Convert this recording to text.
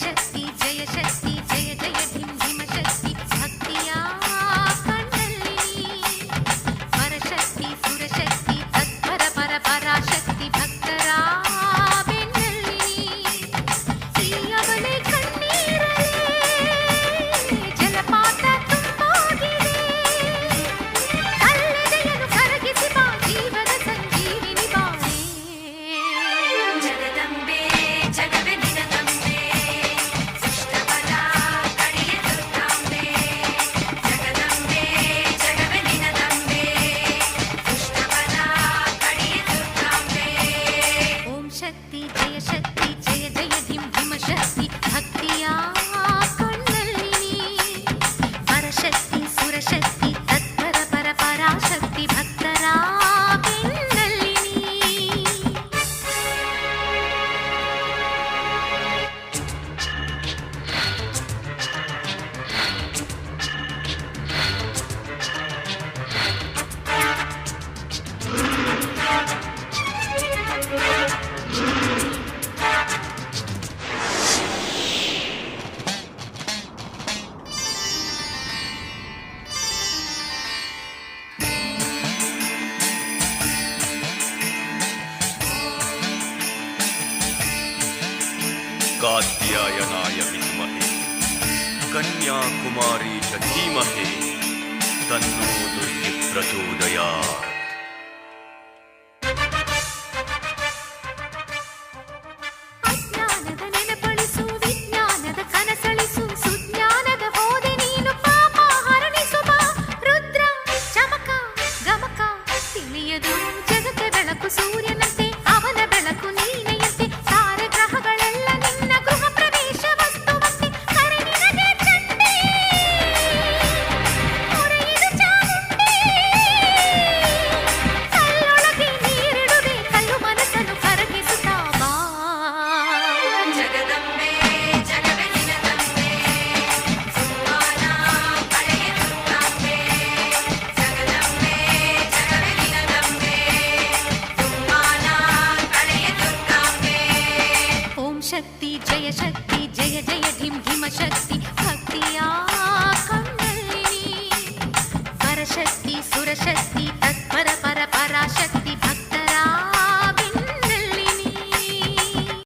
शक्ति जय शक्ति మంగళాధ్యాయనాయ విద్మహే కన్యాకుమారీ చ ధీమహే తన్నో దుర్గి ప్రచోదయాత్ శక్తి జయ శక్తి జయ జయ ఢిం ఢిమ శక్తి భక్తియా కన్నల్లి పరశక్తి సురశక్తి తత్పర పర పరాశక్తి